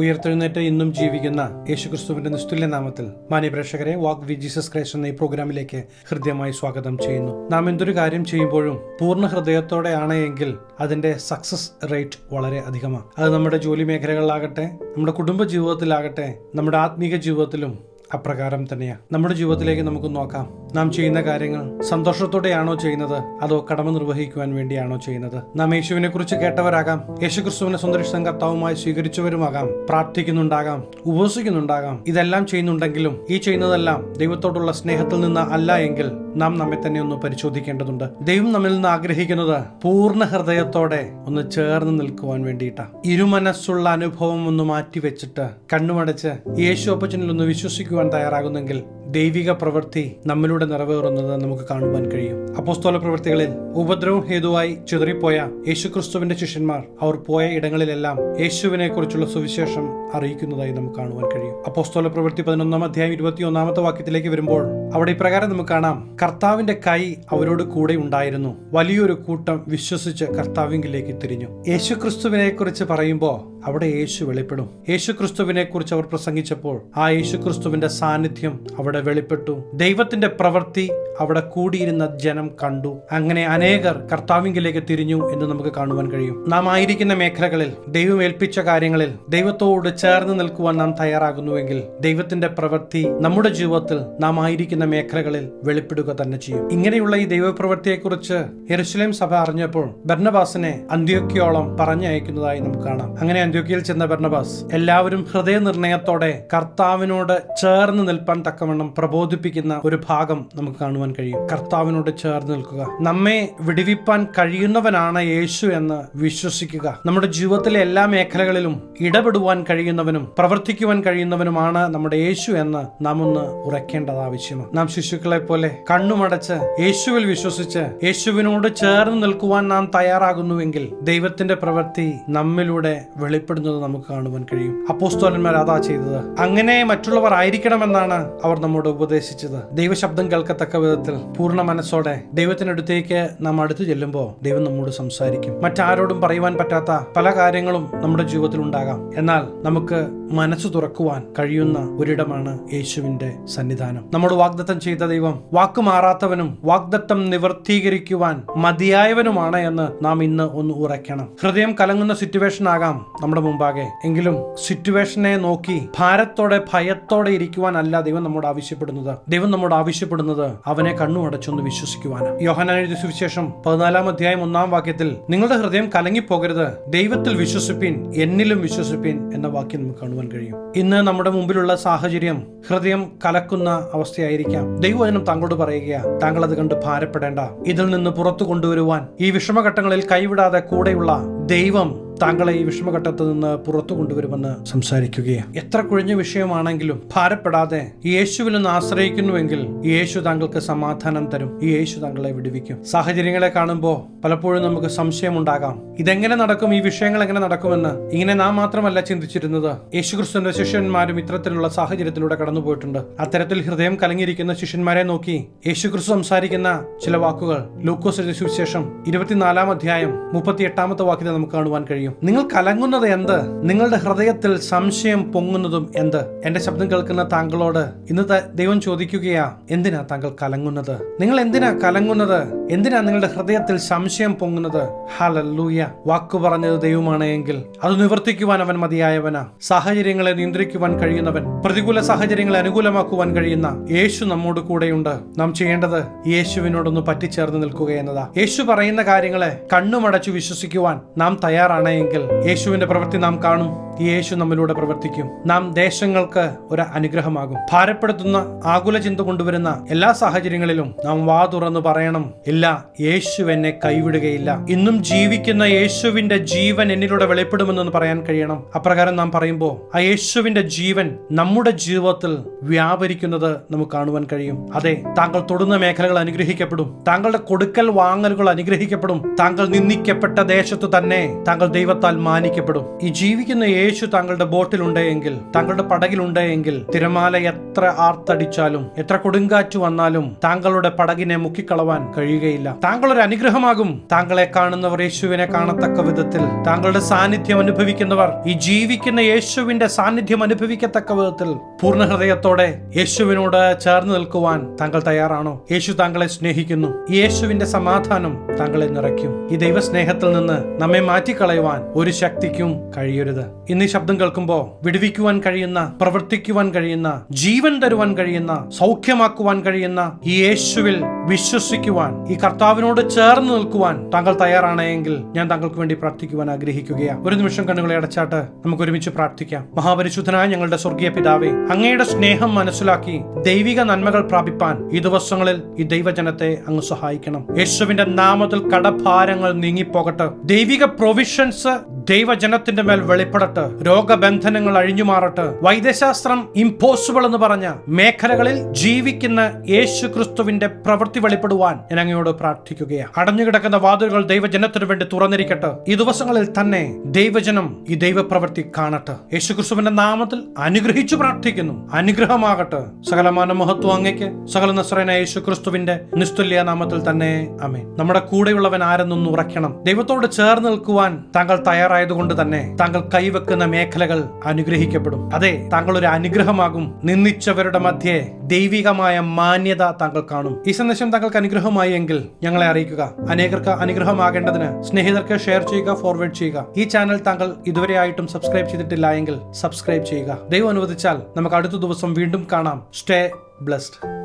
ഉയർത്തെഴുന്നേറ്റ് ഇന്നും ജീവിക്കുന്ന യേശുക്രിസ്തുവിന്റെ നിസ്തുല്യ നാമത്തിൽ മാന്യ പ്രേക്ഷകരെ വാക്ക് വി ജീസസ് ക്രൈസ്റ്റ് എന്ന ഈ പ്രോഗ്രാമിലേക്ക് ഹൃദ്യമായി സ്വാഗതം ചെയ്യുന്നു. നാം എന്തൊരു കാര്യം ചെയ്യുമ്പോഴും പൂർണ ഹൃദയത്തോടെയാണ് എങ്കിൽ അതിന്റെ സക്സസ് റേറ്റ് വളരെ അധികമാണ്. അത് നമ്മുടെ ജോലി മേഖലകളിലാകട്ടെ നമ്മുടെ കുടുംബ ജീവിതത്തിലാകട്ടെ നമ്മുടെ ആത്മീക ജീവിതത്തിലും അപ്രകാരം തന്നെയാണ് നമ്മുടെ ജീവിതത്തിലേക്ക് നമുക്ക് നോക്കാം. നാം ചെയ്യുന്ന കാര്യങ്ങൾ സന്തോഷത്തോടെയാണോ ചെയ്യുന്നത്? അതോ കടമ നിർവഹിക്കുവാൻ വേണ്ടിയാണോ ചെയ്യുന്നത്? നാം യേശുവിനെ കുറിച്ച് കേട്ടവരാകാം. യേശുക്രിസ്തുവിനെ സന്ദർശിച്ച കർത്താവുമായി സ്വീകരിച്ചവരുമാകാം. പ്രാർത്ഥിക്കുന്നുണ്ടാകാം. ഉപസിക്കുന്നുണ്ടാകാം. ഇതെല്ലാം ചെയ്യുന്നുണ്ടെങ്കിലും ഈ ചെയ്യുന്നതെല്ലാം ദൈവത്തോടുള്ള സ്നേഹത്തിൽ നിന്ന് അല്ല എങ്കിൽ നാം നമ്മെ തന്നെ ഒന്ന് പരിശോധിക്കേണ്ടതുണ്ട്. ദൈവം നമ്മിൽ നിന്ന് ആഗ്രഹിക്കുന്നത് പൂർണ ഹൃദയത്തോടെ ഒന്ന് ചേർന്ന് നിൽക്കുവാൻ വേണ്ടിയിട്ടാണ് ഇരുമനസ്സുള്ള അനുഭവം ഒന്ന് മാറ്റിവെച്ചിട്ട് കണ്ണുമടച്ച് യേശു അപ്പച്ചനിൽ ഒന്ന് വിശ്വസിക്കുവാൻ തയ്യാറാകുന്നെങ്കിൽ ദൈവിക പ്രവൃത്തി നമ്മിലൂടെ നിറവേറുന്നത് നമുക്ക് കാണുവാൻ കഴിയും. അപ്പോസ്തോല പ്രവൃത്തികളിൽ ഉപദ്രവം ഹേതുവായി ചിതറിപ്പോയ യേശുക്രിസ്തുവിന്റെ ശിഷ്യന്മാർ അവർ പോയ ഇടങ്ങളിലെല്ലാം യേശുവിനെ കുറിച്ചുള്ള സുവിശേഷം അറിയിക്കുന്നതായി നമുക്ക് കാണുവാൻ കഴിയും. അപ്പോസ്തോല പ്രവൃത്തി പതിനൊന്നാം അധ്യായം ഇരുപത്തി ഒന്നാമത്തെ വാക്യത്തിലേക്ക് വരുമ്പോൾ അവിടെ ഇപ്രകാരം നമുക്ക് കാണാം. കർത്താവിന്റെ കൈ അവരോട് കൂടെ ഉണ്ടായിരുന്നു. വലിയൊരു കൂട്ടം വിശ്വസിച്ച് കർത്താവിംഗിലേക്ക് തിരിഞ്ഞു. യേശുക്രിസ്തുവിനെ കുറിച്ച് പറയുമ്പോൾ അവിടെ യേശു വെളിപ്പെടും. യേശുക്രിസ്തുവിനെ കുറിച്ച് അവർ പ്രസംഗിച്ചപ്പോൾ ആ യേശുക്രിസ്തുവിന്റെ സാന്നിധ്യം അവിടെ വെളിപ്പെട്ടു. ദൈവത്തിന്റെ പ്രവൃത്തി അവിടെ കൂടിയിരുന്ന ജനം കണ്ടു. അങ്ങനെ അനേകർ കർത്താവിങ്കിലേക്ക് തിരിഞ്ഞു എന്ന് നമുക്ക് കാണുവാൻ കഴിയും. നാം ആയിരിക്കുന്ന മേഖലകളിൽ ദൈവം ഏൽപ്പിച്ച കാര്യങ്ങളിൽ ദൈവത്തോട് ചേർന്ന് നിൽക്കുവാൻ നാം തയ്യാറാകുന്നുവെങ്കിൽ ദൈവത്തിന്റെ പ്രവൃത്തി നമ്മുടെ ജീവിതത്തിൽ നാം ആയിരിക്കുന്ന മേഖലകളിൽ വെളിപ്പെടുക തന്നെ ചെയ്യും. ഇങ്ങനെയുള്ള ഈ ദൈവപ്രവൃത്തിയെക്കുറിച്ച് എരുസലേം സഭ അറിഞ്ഞപ്പോൾ ബർണബാസിനെ അന്ത്യോക്കിയോളം പറഞ്ഞയക്കുന്നതായി നമുക്ക് കാണാം. അങ്ങനെ അന്ത്യോക്കിയിൽ ചെന്ന ബർണബാസ് എല്ലാവരും ഹൃദയ നിർണയത്തോടെ കർത്താവിനോട് ചേർന്ന് നിൽപ്പാൻ തക്കവണ്ണം പ്രബോധിപ്പിക്കുന്ന ഒരു ഭാഗം നമുക്ക് കാണുവാൻ കഴിയും. കർത്താവിനോട് ചേർന്ന് നിൽക്കുക. നമ്മെ വിടുവിപ്പാൻ കഴിയുന്നവനാണ് യേശു എന്ന് വിശ്വസിക്കുക. നമ്മുടെ ജീവിതത്തിലെ എല്ലാ മേഖലകളിലും ഇടപെടുവാൻ കഴിയുന്നവനും പ്രവർത്തിക്കുവാൻ കഴിയുന്നവനുമാണ് നമ്മുടെ യേശു എന്ന് നാം ഒന്ന് ഉറക്കേണ്ടത് ആവശ്യമാണ്. നാം ശിശുക്കളെ പോലെ കണ്ണുമടച്ച് യേശുവിൽ വിശ്വസിച്ച് യേശുവിനോട് ചേർന്ന് നിൽക്കുവാൻ നാം തയ്യാറാകുന്നുവെങ്കിൽ ദൈവത്തിന്റെ പ്രവൃത്തി നമ്മിലൂടെ വെളിപ്പെടുന്നത് നമുക്ക് കാണുവാൻ കഴിയും. അപ്പോസ്തോലന്മാർ അതാ ചെയ്തത്. അങ്ങനെ മറ്റുള്ളവർ ആയിരിക്കണമെന്നാണ് അവർ നമ്മോട് ഉപദേശിച്ചത്. ദൈവശബ്ദം കേൾക്കത്തക്ക വിധത്തിൽ പൂർണ മനസ്സോടെ ദൈവത്തിനടുത്തേക്ക് നാം അടുത്തു ചെല്ലുമ്പോൾ ദൈവം നമ്മോട് സംസാരിക്കും. മറ്റാരോടും പറയുവാൻ പറ്റാത്ത പല കാര്യങ്ങളും നമ്മുടെ ജീവിതത്തിൽ ഉണ്ടാകാം. എന്നാൽ നമുക്ക് മനസ്സ് തുറക്കുവാൻ കഴിയുന്ന ഒരിടമാണ് യേശുവിന്റെ സന്നിധാനം. നമ്മുടെ വാഗ്ദത്തം ചെയ്ത ദൈവം വാക്ക് മാറാത്തവനും വാഗ്ദത്തം നിവർത്തീകരിക്കുവാൻ മതിയായവനുമാണ് എന്ന് നാം ഇന്ന് ഒന്ന് ഉറയ്ക്കണം. ഹൃദയം കലങ്ങുന്ന സിറ്റുവേഷൻ ആകാം നമ്മുടെ മുമ്പാകെ. എങ്കിലും സിറ്റുവേഷനെ നോക്കി ഭാരത്തോടെ ഭയത്തോടെ ഇരിക്കുവാനല്ല ദൈവം നമ്മോട് ആവശ്യപ്പെടുന്നത്. ദൈവം നമ്മോട് ആവശ്യപ്പെടുന്നത് അവനെ കണ്ണുമടച്ചൊന്ന് വിശ്വസിക്കുവാനാണ് യോഹനാൻ സുവിശേഷം പതിനാലാം അധ്യായം ഒന്നാം വാക്യത്തിൽ നിങ്ങളുടെ ഹൃദയം കലങ്ങിപ്പോകരുത് ദൈവത്തിൽ വിശ്വസിപ്പിൻ എന്നിലും വിശ്വസിപ്പിൻ എന്ന വാക്യം നമുക്ക് കാണുവാൻ കഴിയും. ഇന്ന് നമ്മുടെ മുമ്പിലുള്ള സാഹചര്യം ഹൃദയം കലക്കുന്ന അവസ്ഥയായിരിക്കാം. ദൈവവചനം താങ്കളോട് പറയുക താങ്കൾ അത് കണ്ട് ഭാരപ്പെടേണ്ട. ഇതിൽ നിന്ന് പുറത്തു കൊണ്ടുവരുവാൻ ഈ വിഷമഘട്ടങ്ങളിൽ കൈവിടാതെ കൂടെയുള്ള ദൈവം താങ്കളെ ഈ വിഷമഘട്ടത്തിൽ നിന്ന് പുറത്തു കൊണ്ടുവരുമെന്ന് സംസാരിക്കുകയാണ്. എത്ര കുഴഞ്ഞ വിഷയമാണെങ്കിലും ഭാരപ്പെടാതെ യേശുവിൽ നിന്ന് ആശ്രയിക്കുന്നുവെങ്കിൽ യേശു താങ്കൾക്ക് സമാധാനം തരും. ഈ യേശു താങ്കളെ വിടുവിക്കും. സാഹചര്യങ്ങളെ കാണുമ്പോൾ പലപ്പോഴും നമുക്ക് സംശയമുണ്ടാകാം. ഇതെങ്ങനെ നടക്കും? ഈ വിഷയങ്ങൾ എങ്ങനെ നടക്കുമെന്ന് ഇങ്ങനെ നാം മാത്രമല്ല ചിന്തിച്ചിരുന്നത്. യേശുക്രിസ്തുവിന്റെ ശിഷ്യന്മാരും ഇത്തരത്തിലുള്ള സാഹചര്യത്തിലൂടെ കടന്നുപോയിട്ടുണ്ട്. അത്തരത്തിൽ ഹൃദയം കലങ്ങിയിരിക്കുന്ന ശിഷ്യന്മാരെ നോക്കി യേശുക്രിസ്തു സംസാരിക്കുന്ന ചില വാക്കുകൾ ലൂക്കോസ് സുവിശേഷം ഇരുപത്തിനാലാം അധ്യായം മുപ്പത്തി എട്ടാമത്തെ വാക്യത്തെ നമുക്ക് കാണുവാൻ കഴിയും. നിങ്ങൾ കലങ്ങുന്നത് എന്ത്? നിങ്ങളുടെ ഹൃദയത്തിൽ സംശയം പൊങ്ങുന്നതും എന്ത്? എന്റെ ശബ്ദം കേൾക്കുന്ന താങ്കളോട് ഇന്ന് ദൈവം ചോദിക്കുകയാ എന്തിനാ താങ്കൾ കലങ്ങുന്നത്? നിങ്ങൾ എന്തിനാ കലങ്ങുന്നത്? എന്തിനാ നിങ്ങളുടെ ഹൃദയത്തിൽ സംശയം പൊങ്ങുന്നത്? ഹലല്ലൂയ. വാക്കു പറഞ്ഞത് ദൈവമാണ് എങ്കിൽ അത് നിവർത്തിക്കുവാൻ അവൻ മതിയായവനാ. സാഹചര്യങ്ങളെ നിയന്ത്രിക്കുവാൻ കഴിയുന്നവൻ പ്രതികൂല സാഹചര്യങ്ങളെ അനുകൂലമാക്കുവാൻ കഴിയുന്ന യേശു നമ്മോട് കൂടെയുണ്ട്. നാം ചെയ്യേണ്ടത് യേശുവിനോടൊന്ന് പറ്റിച്ചേർന്ന് നിൽക്കുക എന്നതാ. യേശു പറയുന്ന കാര്യങ്ങളെ കണ്ണുമടച്ചു വിശ്വസിക്കുവാൻ നാം തയ്യാറാണ് എങ്കിൽ യേശുവിന്റെ പ്രവൃത്തി നാം കാണും. ഈ യേശു നമ്മിലൂടെ പ്രവർത്തിക്കും. നാം ദേശങ്ങൾക്ക് ഒരു അനുഗ്രഹമാകും. ഭാരപ്പെടുത്തുന്ന ആകുല ചിന്ത കൊണ്ടുവരുന്ന എല്ലാ സാഹചര്യങ്ങളിലും നാം വാ തുറന്ന് പറയണം. ഇല്ല യേശു എന്നെ കൈവിടുകയില്ല. ഇന്നും ജീവിക്കുന്ന യേശുവിന്റെ ജീവൻ എന്നിലൂടെ വെളിപ്പെടുമെന്ന് പറയാൻ കഴിയണം. അപ്രകാരം നാം പറയുമ്പോൾ ആ യേശുവിന്റെ ജീവൻ നമ്മുടെ ജീവിതത്തിൽ വ്യാപരിക്കുന്നത് നമുക്ക് കാണുവാൻ കഴിയും. അതെ താങ്കൾ തൊടുന്ന മേഖലകൾ അനുഗ്രഹിക്കപ്പെടും. താങ്കളുടെ കൊടുക്കൽ വാങ്ങലുകൾ അനുഗ്രഹിക്കപ്പെടും. താങ്കൾ നിന്ദിക്കപ്പെട്ട ദേശത്ത് തന്നെ താങ്കൾ ദൈവത്താൽ മാനിക്കപ്പെടും. ഈ ജീവിക്കുന്ന യേശു താങ്കളുടെ ബോട്ടിലുണ്ടെങ്കിൽ താങ്കളുടെ പടകിലുണ്ടെങ്കിൽ തിരമാല എത്ര ആർത്തടിച്ചാലും എത്ര കൊടുങ്കാറ്റ് വന്നാലും താങ്കളുടെ പടകിനെ മുക്കിക്കളവാൻ കഴിയുകയില്ല. താങ്കൾ ഒരു അനുഗ്രഹമാകും. താങ്കളെ കാണുന്നവർ യേശുവിനെ കാണത്തക്ക വിധത്തിൽ താങ്കളുടെ സാന്നിധ്യം അനുഭവിക്കുന്നവർ ഈ ജീവിക്കുന്ന യേശുവിന്റെ സാന്നിധ്യം അനുഭവിക്കത്തക്ക വിധത്തിൽ പൂർണ ഹൃദയത്തോടെ യേശുവിനോട് ചേർന്ന് നിൽക്കുവാൻ താങ്കൾ തയ്യാറാണോ? യേശു താങ്കളെ സ്നേഹിക്കുന്നു. യേശുവിന്റെ സമാധാനം താങ്കളെ നിറയ്ക്കും. ഈ ദൈവസ്നേഹത്തിൽ നിന്ന് നമ്മെ മാറ്റിക്കളയുവാൻ ഒരു ശക്തിക്കും കഴിയരുത്. ഇന്ന് ഈ ശബ്ദം കേൾക്കുമ്പോൾ വിടുവിക്കുവാൻ കഴിയുന്ന പ്രവർത്തിക്കുവാൻ കഴിയുന്ന ജീവൻ തരുവാൻ കഴിയുന്ന സൗഖ്യമാക്കുവാൻ കഴിയുന്ന ഈ യേശുവിൽ വിശ്വസിക്കുവാൻ ഈ കർത്താവിനോട് ചേർന്ന് നിൽക്കുവാൻ താങ്കൾ തയ്യാറാണെങ്കിൽ ഞാൻ താങ്കൾക്ക് വേണ്ടി പ്രാർത്ഥിക്കുവാൻ ആഗ്രഹിക്കുകയാണ് ഒരു നിമിഷം കണ്ണുകളെ അടച്ചാട്ട് നമുക്ക് ഒരുമിച്ച് പ്രാർത്ഥിക്കാം. മഹാപരിശുദ്ധനായ ഞങ്ങളുടെ സ്വർഗീയ പിതാവേ അങ്ങയുടെ സ്നേഹം മനസ്സിലാക്കി ദൈവിക നന്മകൾ പ്രാപിപ്പാൻ ഈ ദിവസങ്ങളിൽ ഈ ദൈവജനത്തെ അങ്ങ് സഹായിക്കണം. യേശുവിന്റെ നാമത്തിൽ കടഭാരങ്ങൾ നീങ്ങിപ്പോകട്ടെ. ദൈവിക പ്രൊവിഷൻസ് Джобса ദൈവജനത്തിന്റെ മേൽ വെളിപ്പെടട്ടെ രോഗബന്ധനങ്ങൾ അഴിഞ്ഞു മാറട്ടെ വൈദ്യശാസ്ത്രം ഇമ്പോസിബിൾ എന്ന് പറഞ്ഞ മേഖലകളിൽ ജീവിക്കുന്ന യേശു ക്രിസ്തുവിന്റെ പ്രവൃത്തി വെളിപ്പെടുവാൻ ഞാൻ അങ്ങയോട് പ്രാർത്ഥിക്കുകയാണ്. അടഞ്ഞുകിടക്കുന്ന വാതിലുകൾ ദൈവജനത്തിനു വേണ്ടി തുറന്നിരിക്കട്ടെ. ഈ ദിവസങ്ങളിൽ തന്നെ ദൈവജനം ഈ ദൈവപ്രവൃത്തി കാണട്ടെ. യേശു ക്രിസ്തുവിന്റെ നാമത്തിൽ അനുഗ്രഹിച്ചു പ്രാർത്ഥിക്കുന്നു. അനുഗ്രഹമാകട്ടെ. സകലമാന മഹത്വം അങ്ങയ്ക്ക്. സകല നസ്രന യേശു ക്രിസ്തുവിന്റെ നിസ്തുല്യ നാമത്തിൽ തന്നെ. അമേ നമ്മുടെ കൂടെയുള്ളവൻ ആരെന്നൊന്ന് ഉറക്കണം ദൈവത്തോട് ചേർന്ന് നിൽക്കുവാൻ താങ്കൾ തയ്യാറായതുകൊണ്ട് തന്നെ താങ്കൾ കൈവെക്കുന്ന മേഖലകൾ അനുഗ്രഹിക്കപ്പെടും. അതെ താങ്കൾ ഒരു അനുഗ്രഹമാകും. നിന്ദിച്ചവരുടെ മധ്യേ ദൈവികമായ മാന്യത താങ്കൾ കാണും. ഈ സന്ദേശം താങ്കൾക്ക് അനുഗ്രഹമായി എങ്കിൽ ഞങ്ങളെ അറിയിക്കുക. അനേകർക്ക് അനുഗ്രഹമാകേണ്ടതിന് സ്നേഹിതർക്ക് ഷെയർ ചെയ്യുക ഫോർവേഡ് ചെയ്യുക. ഈ ചാനൽ താങ്കൾ ഇതുവരെ ആയിട്ടും സബ്സ്ക്രൈബ് ചെയ്തിട്ടില്ല എങ്കിൽ സബ്സ്ക്രൈബ് ചെയ്യുക. ദൈവം അനുവദിച്ചാൽ നമുക്ക് അടുത്ത ദിവസം വീണ്ടും കാണാം. Stay blessed.